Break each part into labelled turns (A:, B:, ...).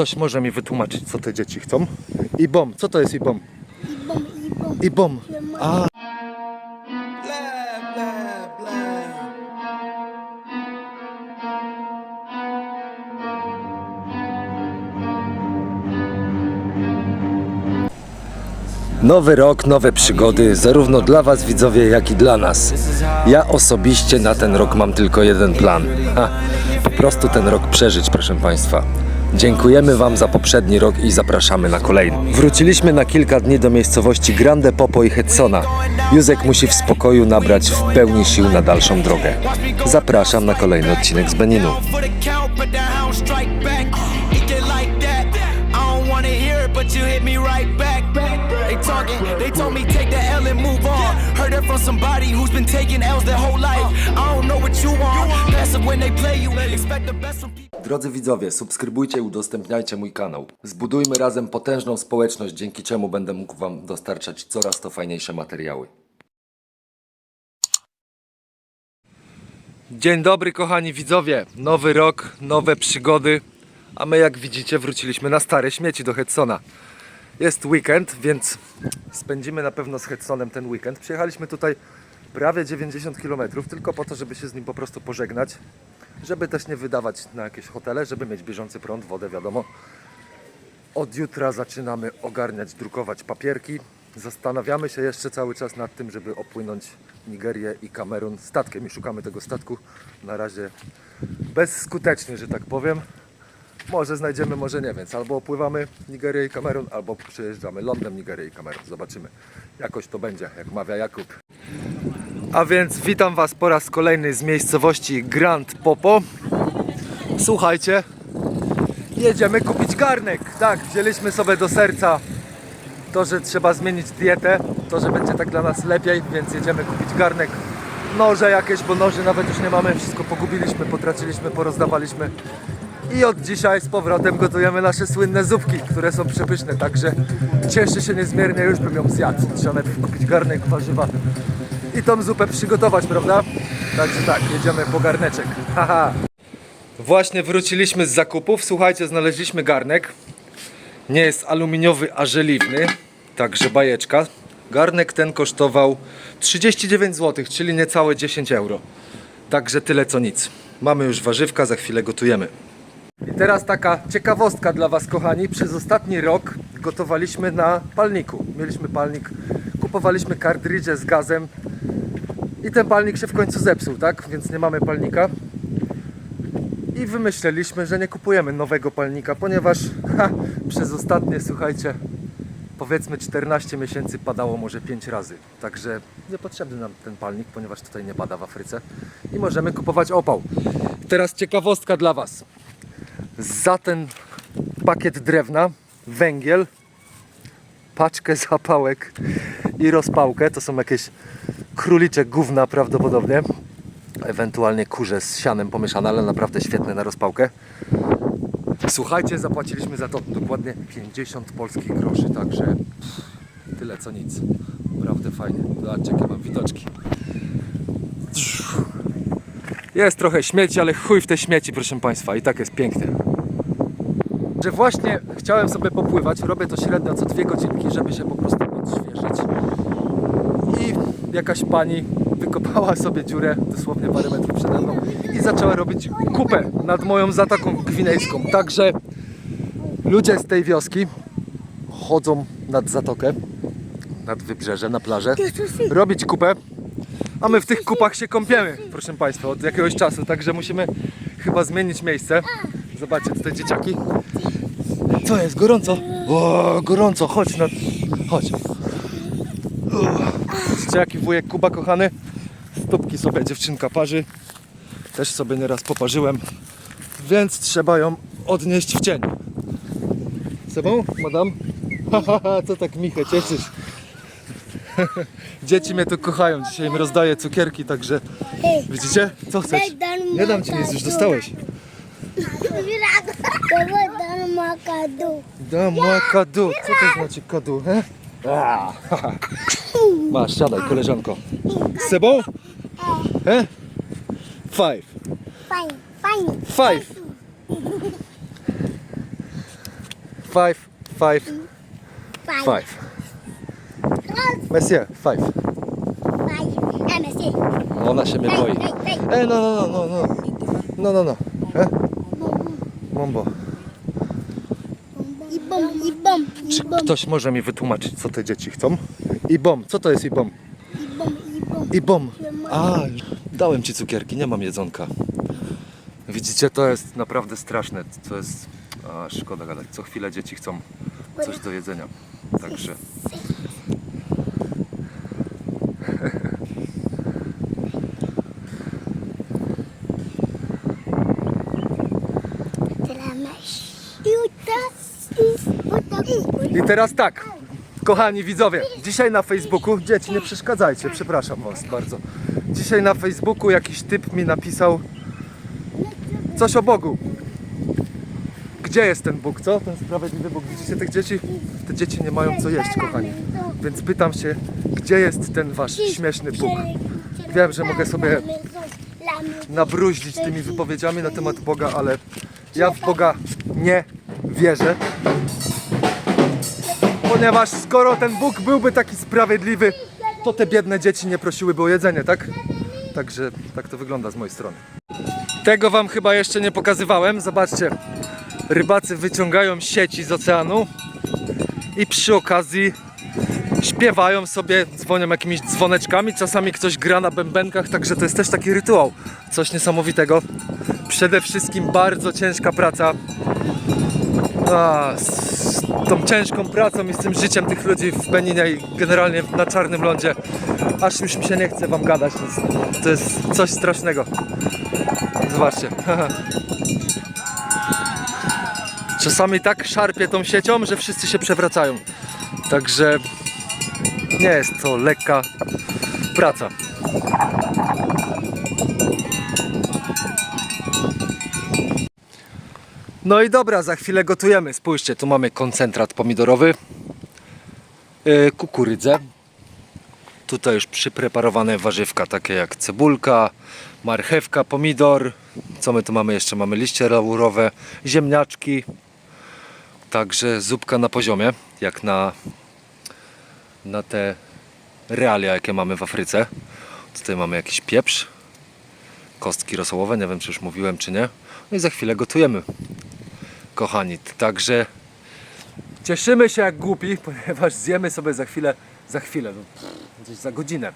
A: ktoś może mi wytłumaczyć, co te dzieci chcą? I bom, co to jest i bom? I bom. A. Nowy rok, nowe przygody, zarówno dla Was widzowie, jak i dla nas. Ja osobiście na ten rok mam tylko jeden plan. Ha, po prostu ten rok przeżyć, proszę Państwa. Dziękujemy Wam za poprzedni rok i zapraszamy na kolejny. Wróciliśmy na kilka dni do miejscowości Grande Popo i Hetsona. Józek musi w spokoju nabrać w pełni sił na dalszą drogę. Zapraszam na kolejny odcinek z Beninu.
B: From somebody who's been taking L's their whole life. I don't know what you want. Passive when they play you. Expect the best from.
A: Drodzy widzowie, subskrybujcie i udostępniajcie mój kanał. Zbudujmy razem potężną społeczność, dzięki czemu będę mógł Wam dostarczać coraz to fajniejsze materiały. Dzień dobry kochani widzowie, nowy rok, nowe przygody, a my jak widzicie wróciliśmy na stare śmieci do Hedsona. Jest weekend, więc spędzimy na pewno z Hedsonem ten weekend. Przyjechaliśmy tutaj prawie 90 km tylko po to, żeby się z nim po prostu pożegnać, żeby też nie wydawać na jakieś hotele, żeby mieć bieżący prąd, wodę wiadomo. Od jutra zaczynamy ogarniać, drukować papierki. Zastanawiamy się jeszcze cały czas nad tym, żeby opłynąć Nigerię i Kamerun statkiem i szukamy tego statku. Na razie bezskutecznie, że tak powiem. Może znajdziemy, może nie, więc albo opływamy Nigerię i Kamerun, albo przejeżdżamy lądem Nigerię i Kamerun. Zobaczymy. Jakoś to będzie, jak mawia Jakub. A więc witam Was po raz kolejny z miejscowości Grand Popo. Słuchajcie, jedziemy kupić garnek. Tak, wzięliśmy sobie do serca to, że trzeba zmienić dietę, to, że będzie tak dla nas lepiej, więc jedziemy kupić garnek. Noże jakieś, bo noży nawet już nie mamy, wszystko pogubiliśmy, potraciliśmy, porozdawaliśmy. I od dzisiaj z powrotem gotujemy nasze słynne zupki, które są przepyszne, także cieszę się niezmiernie, już bym ją zjadł. Trzeba najpierw kupić garnek, warzywa i tą zupę przygotować, prawda? Także tak, jedziemy po garneczek. Haha. Właśnie wróciliśmy z zakupów. Słuchajcie, znaleźliśmy garnek. Nie jest aluminiowy, a żeliwny. Także bajeczka. Garnek ten kosztował 39 zł, czyli niecałe 10 euro. Także tyle co nic. Mamy już warzywka, za chwilę gotujemy. I teraz taka ciekawostka dla Was, kochani. Przez ostatni rok gotowaliśmy na palniku. Mieliśmy palnik, kupowaliśmy kartridże z gazem i ten palnik się w końcu zepsuł, tak? Więc nie mamy palnika. I wymyśleliśmy, że nie kupujemy nowego palnika, ponieważ ha, przez ostatnie, słuchajcie, powiedzmy 14 miesięcy padało może 5 razy. Także niepotrzebny nam ten palnik, ponieważ tutaj nie pada w Afryce. I możemy kupować opał. Teraz ciekawostka dla Was. Za ten pakiet drewna, węgiel, paczkę zapałek i rozpałkę, to są jakieś królicze gówna prawdopodobnie, ewentualnie kurze z sianem pomieszane, ale naprawdę świetne na rozpałkę. Słuchajcie, zapłaciliśmy za to dokładnie 50 polskich groszy, także tyle co nic. Naprawdę fajnie. Zobaczcie, jakie mam widoczki. Jest trochę śmieci, ale chuj w te śmieci, proszę Państwa, i tak jest pięknie. Że właśnie chciałem sobie popływać, robię to średnio co dwie godzinki, żeby się po prostu jakaś pani wykopała sobie dziurę dosłownie parę metrów przede mną i zaczęła robić kupę nad moją zatoką gwinejską. Także ludzie z tej wioski chodzą nad zatokę, nad wybrzeże, na plażę, robić kupę, a my w tych kupach się kąpiemy, proszę Państwa, od jakiegoś czasu, także musimy chyba zmienić miejsce. Zobaczcie, tutaj dzieciaki. Co jest? Gorąco? O, gorąco, chodź na... Chodź. Widzicie jaki wujek Kuba kochany? Stópki sobie dziewczynka parzy. Też sobie nieraz poparzyłem. Więc trzeba ją odnieść w cień. Sobą, madam? Hahaha, co tak Michę cieszysz? Dzieci mnie tu kochają. Dzisiaj im rozdaję cukierki, także widzicie? Co chcesz? Nie dam ci nic, już dostałeś.
C: Dapat makado.
A: Dam ma kadu. Co to znaczy kadu, he? A, haha. Masz, siadaj, koleżanko. Z sebą? He? Five.
C: Fine, fine.
A: Five. five, five,
C: Five.
A: five. Monsieur, five.
C: Five. Mais c'est.
A: No, Ona się mnie boi. E, no, no, no, no, no. No, no, no. E? Mombo.
C: Ibom, ibom,
A: Czy
C: ibom,
A: ktoś może mi wytłumaczyć, co te dzieci chcą? Ibom, co to jest ibom?
C: ibom, ibom.
A: Ibom. A, dałem ci cukierki, nie mam jedzonka. Widzicie, to jest naprawdę straszne. To jest. A, szkoda gadać. Co chwilę dzieci chcą coś do jedzenia. Także. Teraz tak, kochani widzowie, dzisiaj na Facebooku, dzieci nie przeszkadzajcie, przepraszam was bardzo. Dzisiaj na Facebooku jakiś typ mi napisał coś o Bogu. Gdzie jest ten Bóg, co? Ten sprawiedliwy Bóg. Widzicie tych dzieci? Te dzieci nie mają co jeść, kochani. Więc pytam się, gdzie jest ten wasz śmieszny Bóg? Wiem, że mogę sobie nabruździć tymi wypowiedziami na temat Boga, ale ja w Boga nie wierzę. Ponieważ skoro ten Bóg byłby taki sprawiedliwy, to te biedne dzieci nie prosiłyby o jedzenie, tak? Także tak to wygląda z mojej strony. Tego wam chyba jeszcze nie pokazywałem. Zobaczcie, rybacy wyciągają sieci z oceanu i przy okazji śpiewają sobie, dzwonią jakimiś dzwoneczkami, czasami ktoś gra na bębenkach, także to jest też taki rytuał. Coś niesamowitego. Przede wszystkim bardzo ciężka praca. Z tą ciężką pracą i z tym życiem tych ludzi w Beninie i generalnie na czarnym lądzie, aż już mi się nie chce wam gadać. To jest, to jest coś strasznego. Zobaczcie. Czasami tak szarpie tą siecią, że wszyscy się przewracają. Także nie jest to lekka praca. No i dobra, za chwilę gotujemy. Spójrzcie, tu mamy koncentrat pomidorowy, yy, kukurydzę. Tutaj już przypreparowane warzywka, takie jak cebulka, marchewka, pomidor. Co my tu mamy jeszcze? Mamy liście laurowe, ziemniaczki. Także zupka na poziomie, jak na, na te realia, jakie mamy w Afryce. Tutaj mamy jakiś pieprz, kostki rosołowe, nie wiem czy już mówiłem czy nie. No i za chwilę gotujemy, kochani. Także cieszymy się jak głupi, ponieważ zjemy sobie za chwilę, za chwilę, no, za godzinę,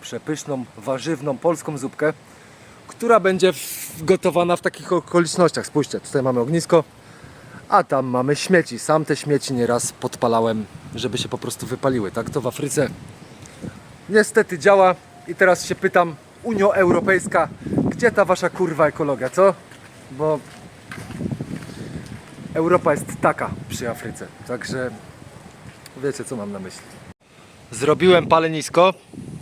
A: przepyszną, warzywną, polską zupkę, która będzie gotowana w takich okolicznościach. Spójrzcie, tutaj mamy ognisko, a tam mamy śmieci. Sam te śmieci nieraz podpalałem, żeby się po prostu wypaliły. Tak to w Afryce niestety działa. I teraz się pytam, Unio Europejska, gdzie ta wasza kurwa ekologia, co? Bo Europa jest taka przy Afryce. Także wiecie, co mam na myśli. Zrobiłem palenisko.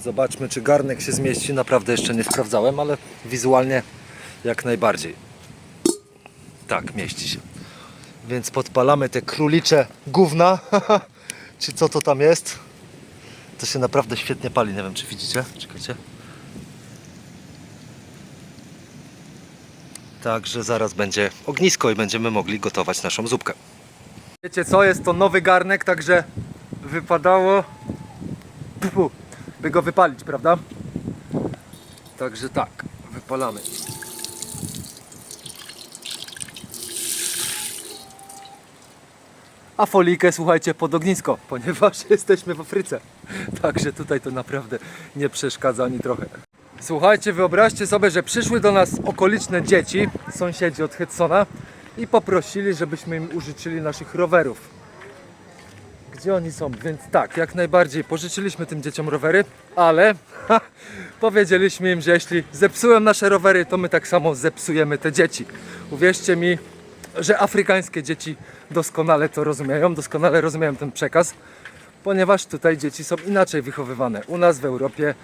A: Zobaczmy, czy garnek się zmieści. Naprawdę jeszcze nie sprawdzałem, ale wizualnie jak najbardziej. Tak, mieści się. Więc podpalamy te królicze gówna. czy co to tam jest? To się naprawdę świetnie pali. Nie wiem, czy widzicie. Czekajcie. Także zaraz będzie ognisko i będziemy mogli gotować naszą zupkę. Wiecie co, jest to nowy garnek, także wypadało by go wypalić, prawda? Także tak, wypalamy. A folikę słuchajcie pod ognisko, ponieważ jesteśmy w Afryce. Także tutaj to naprawdę nie przeszkadza ani trochę. Słuchajcie, wyobraźcie sobie, że przyszły do nas okoliczne dzieci, sąsiedzi od Hedsona i poprosili, żebyśmy im użyczyli naszych rowerów. Gdzie oni są? Więc tak, jak najbardziej pożyczyliśmy tym dzieciom rowery, ale ha, powiedzieliśmy im, że jeśli zepsują nasze rowery, to my tak samo zepsujemy te dzieci. Uwierzcie mi, że afrykańskie dzieci doskonale to rozumieją, doskonale rozumieją ten przekaz, ponieważ tutaj dzieci są inaczej wychowywane. U nas w Europie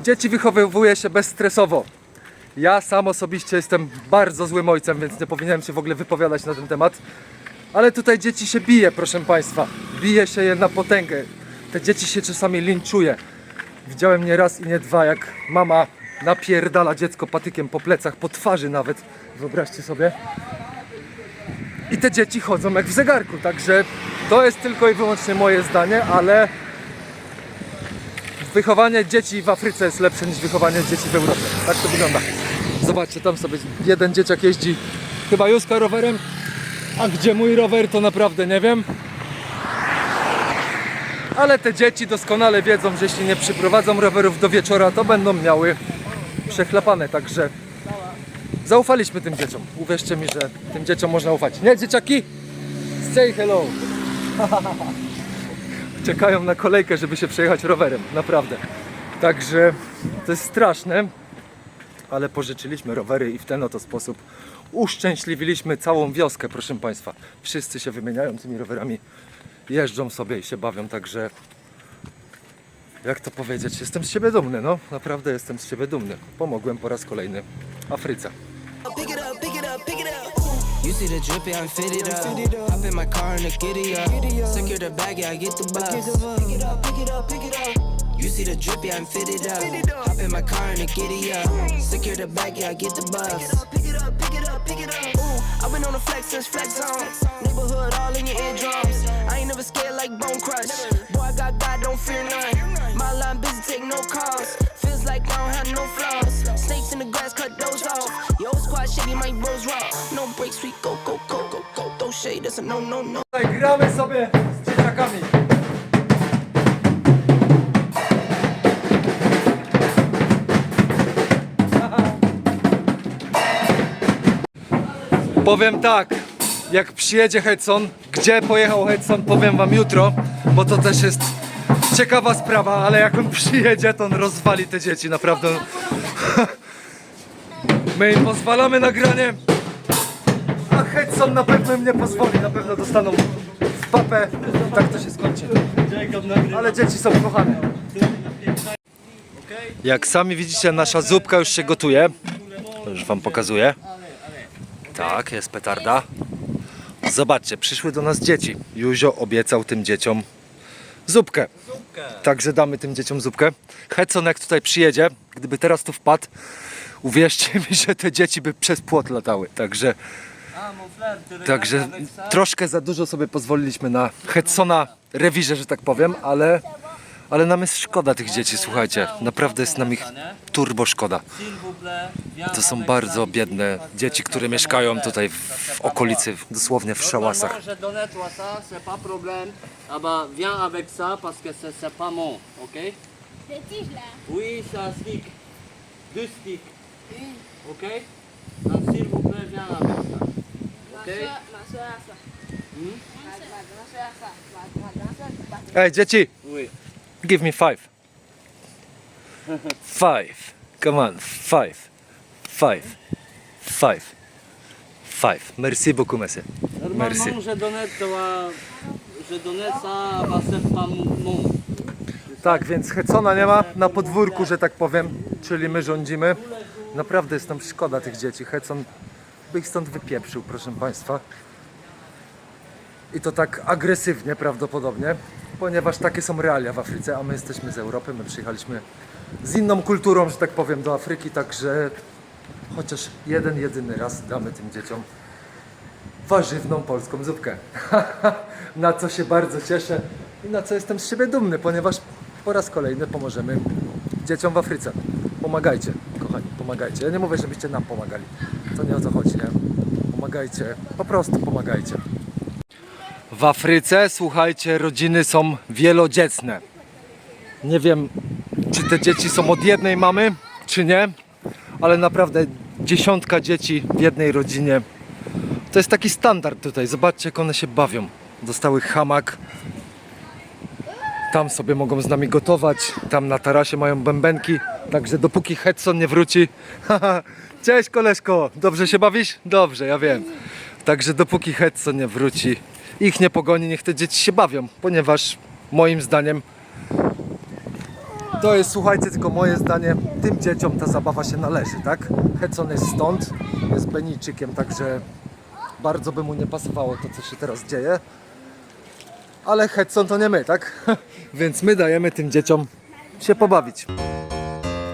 A: dzieci wychowuje się bezstresowo. Ja sam osobiście jestem bardzo złym ojcem, więc nie powinienem się w ogóle wypowiadać na ten temat. Ale tutaj dzieci się bije, proszę Państwa. Bije się je na potęgę. Te dzieci się czasami linczuje. Widziałem nie raz i nie dwa, jak mama napierdala dziecko patykiem po plecach, po twarzy nawet. Wyobraźcie sobie. I te dzieci chodzą jak w zegarku, także to jest tylko i wyłącznie moje zdanie, ale wychowanie dzieci w Afryce jest lepsze niż wychowanie dzieci w Europie. Tak to wygląda. Zobaczcie, tam sobie jeden dzieciak jeździ chyba Juska rowerem, a gdzie mój rower to naprawdę nie wiem. Ale te dzieci doskonale wiedzą, że jeśli nie przyprowadzą rowerów do wieczora, to będą miały przechlapane, także zaufaliśmy tym dzieciom. Uwierzcie mi, że tym dzieciom można ufać. Nie, dzieciaki? Say hello. Czekają na kolejkę, żeby się przejechać rowerem, naprawdę. Także to jest straszne, ale pożyczyliśmy rowery i w ten oto sposób uszczęśliwiliśmy całą wioskę, proszę Państwa. Wszyscy się wymieniają tymi rowerami, jeżdżą sobie i się bawią, także jak to powiedzieć, jestem z siebie dumny, no naprawdę jestem z siebie dumny. Pomogłem po raz kolejny Afryce.
B: Pick it up, pick it up, pick it up. You see the drip, yeah, I'm fitted up. Hop in my car and the giddy up. Secure the bag, yeah, I get the bus. Pick it up, pick it up, pick it up. You see the drip, yeah, I'm fitted up. Hop in my car and the giddy up. Secure the bag, yeah, I get the bus. Pick it up, pick it up, pick it up. Ooh, I've been on the flex since flex zone. Neighborhood all in your eardrums. I ain't never scared like Bone Crush. Boy, I got God, don't fear none. My line busy, take no calls. Like I don't have no flaws. Snakes in the grass, cut those off. Yo, squad shady, my bros raw. No go, go, go, go, go. No, no, no.
A: Gramy sobie z dzieciakami. Powiem tak, jak przyjedzie Hedson, gdzie pojechał Hedson, powiem wam jutro, bo to też jest ciekawa sprawa, ale jak on przyjedzie, to on rozwali te dzieci, naprawdę. My im pozwalamy na granie, a Hedson na pewno im nie pozwoli, na pewno dostaną w papę. Tak to się skończy. Ale dzieci są kochane. Jak sami widzicie, nasza zupka już się gotuje. Już wam pokazuję. Tak, jest petarda. Zobaczcie, przyszły do nas dzieci. Józio obiecał tym dzieciom zupkę. Także damy tym dzieciom zupkę. Hedson jak tutaj przyjedzie, gdyby teraz tu wpadł, uwierzcie mi, że te dzieci by przez płot latały. Także Także troszkę za dużo sobie pozwoliliśmy na Hedsona rewirze, że tak powiem, ale, ale nam jest szkoda tych dzieci, słuchajcie. Naprawdę jest nam ich turbo szkoda. To są bardzo biedne dzieci, które mieszkają tutaj w, w okolicy, dosłownie w szałasach.
D: Normalement. Ah bah, viens avec ça parce que c'est c'est pas mon, ok?
C: Les tiges là.
D: Oui, c'est un stick. Deux sticks. Ok? Donc, s'il vous plaît, viens avec ça. Ok?
C: Ma soeur a ça.
D: Hmm?
C: Ma. Ma soeur a ça.
A: Dzieci,
D: Oui.
A: give me five. Five. Come on, five. Five. Five. Five. Merci beaucoup, monsieur.
D: Normalement,
A: Merci.
D: je donnais toi,
A: Tak, więc Hecona nie ma na podwórku, że tak powiem, czyli my rządzimy. Naprawdę jest nam szkoda tych dzieci. Hecon by ich stąd wypieprzył, proszę Państwa. I to tak agresywnie prawdopodobnie, ponieważ takie są realia w Afryce, a my jesteśmy z Europy, my przyjechaliśmy z inną kulturą, że tak powiem, do Afryki, także chociaż jeden, jedyny raz damy tym dzieciom warzywną polską zupkę. na co się bardzo cieszę i na co jestem z siebie dumny, ponieważ po raz kolejny pomożemy dzieciom w Afryce. Pomagajcie, kochani, pomagajcie. Ja nie mówię, żebyście nam pomagali. To nie o to chodzi, nie? Pomagajcie, po prostu pomagajcie. W Afryce, słuchajcie, rodziny są wielodzietne. Nie wiem, czy te dzieci są od jednej mamy, czy nie, ale naprawdę dziesiątka dzieci w jednej rodzinie to jest taki standard tutaj. Zobaczcie, jak one się bawią. Dostały hamak. Tam sobie mogą z nami gotować. Tam na tarasie mają bębenki. Także dopóki Hedson nie wróci. Cześć koleżko, dobrze się bawisz? Dobrze, ja wiem. Także dopóki Hedson nie wróci, ich nie pogoni, niech te dzieci się bawią, ponieważ moim zdaniem to jest, słuchajcie, tylko moje zdanie, tym dzieciom ta zabawa się należy, tak? Hedson jest stąd, jest Benijczykiem, także bardzo by mu nie pasowało to, co się teraz dzieje. Ale Hedson to nie my, tak? Więc my dajemy tym dzieciom się pobawić.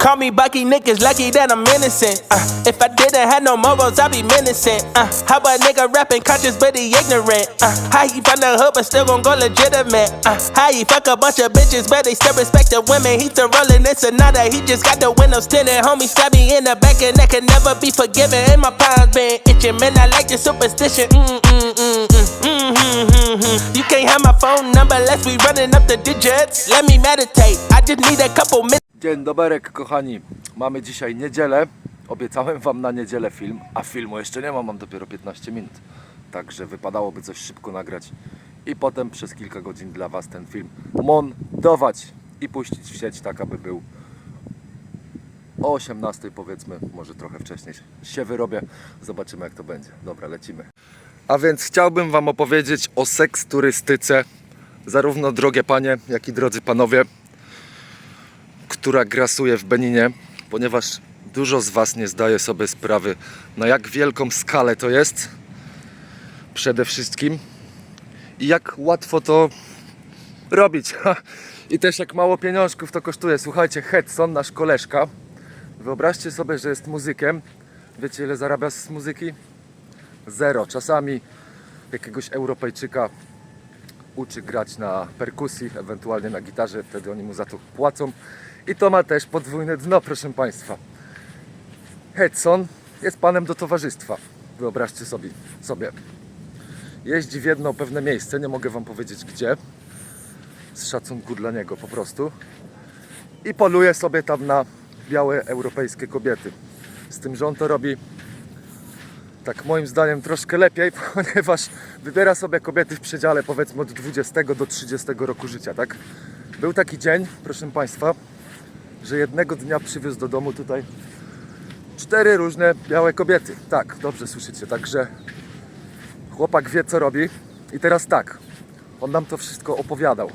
E: Call me Bucky, niggas lucky that I'm innocent. Uh, if I didn't have no morals, I'd be menacing. Uh, how a nigga rapping conscious but he ignorant? Uh, how he from the hood but still gon' go legitimate? Uh, how he fuck a bunch of bitches but they still respect the women? He still rolling this another, he just got the windows tinted. Homie stab me in the back and that can never be forgiven. And my palms been itching, man. I like your superstition. Mm mm mm mm mm mm mm. You can't have my phone number unless we running up the digits. Let me meditate. I just need a couple minutes.
A: Dzień doberek, kochani. Mamy dzisiaj niedzielę. Obiecałem wam na niedzielę film, a filmu jeszcze nie mam, mam dopiero 15 minut. Także wypadałoby coś szybko nagrać i potem przez kilka godzin dla was ten film montować i puścić w sieć tak, aby był o 18 powiedzmy, może trochę wcześniej się wyrobię. Zobaczymy jak to będzie. Dobra, lecimy. A więc chciałbym wam opowiedzieć o seks turystyce, zarówno drogie panie, jak i drodzy panowie która grasuje w Beninie, ponieważ dużo z Was nie zdaje sobie sprawy, na jak wielką skalę to jest, przede wszystkim, i jak łatwo to robić. I też jak mało pieniążków to kosztuje. Słuchajcie, Hedson, nasz koleżka, wyobraźcie sobie, że jest muzykiem. Wiecie ile zarabia z muzyki? Zero. Czasami jakiegoś Europejczyka uczy grać na perkusji, ewentualnie na gitarze, wtedy oni mu za to płacą. I to ma też podwójne dno, proszę Państwa. Hedson jest panem do towarzystwa. Wyobraźcie sobie, sobie. Jeździ w jedno pewne miejsce, nie mogę Wam powiedzieć gdzie, z szacunku dla niego po prostu. I poluje sobie tam na białe europejskie kobiety. Z tym, że on to robi tak moim zdaniem troszkę lepiej, ponieważ wybiera sobie kobiety w przedziale powiedzmy od 20 do 30 roku życia, tak? Był taki dzień, proszę Państwa, że jednego dnia przywiózł do domu tutaj cztery różne białe kobiety. Tak, dobrze słyszycie, także chłopak wie co robi i teraz tak, on nam to wszystko opowiadał.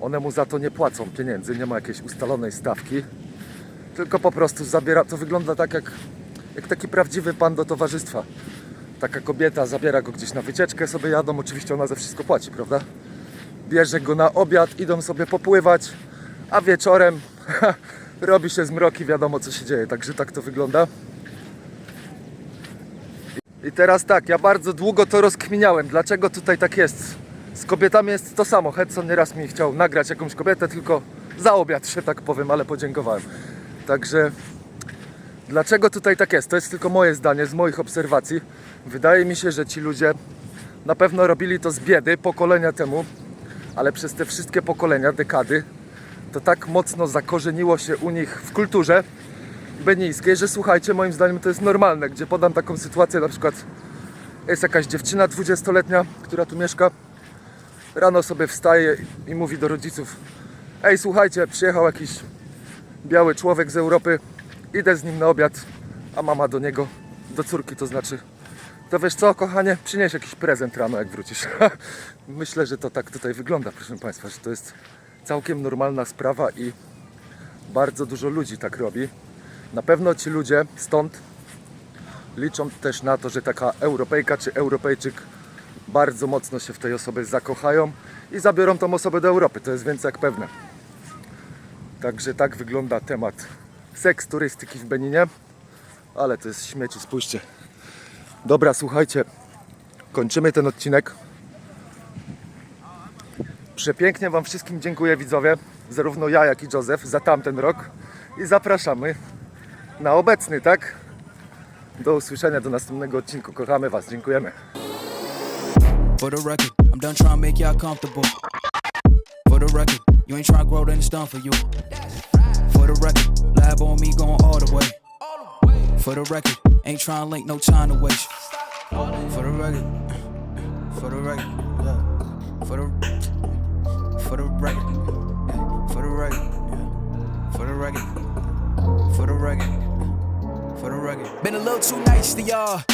A: One mu za to nie płacą pieniędzy, nie ma jakiejś ustalonej stawki, tylko po prostu zabiera, to wygląda tak jak jak taki prawdziwy pan do towarzystwa. Taka kobieta zabiera go gdzieś na wycieczkę, sobie jadą, oczywiście ona za wszystko płaci, prawda? Bierze go na obiad, idą sobie popływać, a wieczorem robi się zmroki, wiadomo co się dzieje, także tak to wygląda. I teraz tak, ja bardzo długo to rozkminiałem, dlaczego tutaj tak jest. Z kobietami jest to samo. Hedson nieraz mi chciał nagrać jakąś kobietę, tylko za obiad, że tak powiem, ale podziękowałem. Także Dlaczego tutaj tak jest? To jest tylko moje zdanie z moich obserwacji. Wydaje mi się, że ci ludzie na pewno robili to z biedy pokolenia temu, ale przez te wszystkie pokolenia, dekady, to tak mocno zakorzeniło się u nich w kulturze benijskiej, że słuchajcie, moim zdaniem to jest normalne, gdzie podam taką sytuację, na przykład jest jakaś dziewczyna 20-letnia, która tu mieszka, rano sobie wstaje i mówi do rodziców Ej, słuchajcie, przyjechał jakiś biały człowiek z Europy, idę z nim na obiad, a mama do niego, do córki, to znaczy, to wiesz co, kochanie, przynieś jakiś prezent rano, jak wrócisz. Myślę, że to tak tutaj wygląda, proszę Państwa, że to jest całkiem normalna sprawa i bardzo dużo ludzi tak robi. Na pewno ci ludzie stąd liczą też na to, że taka Europejka czy Europejczyk bardzo mocno się w tej osobie zakochają i zabiorą tą osobę do Europy. To jest więcej jak pewne. Także tak wygląda temat seks turystyki w Beninie. Ale to jest śmieci, spójrzcie. Dobra, słuchajcie. Kończymy ten odcinek. Przepięknie Wam wszystkim dziękuję widzowie, zarówno ja jak i Józef za tamten rok i zapraszamy na obecny, tak? Do usłyszenia, do następnego odcinku. Kochamy Was, dziękujemy.
F: For the record, I'm done trying to make y'all comfortable. For the record, you ain't trying to grow, then it's done for you. For the record, lab on me going all the way. For the record, ain't trying to link, no time to waste. For the record, for the record, yeah. For the, for the record, for the record, for the record, for the record, for the record. Been a little too nice to y'all.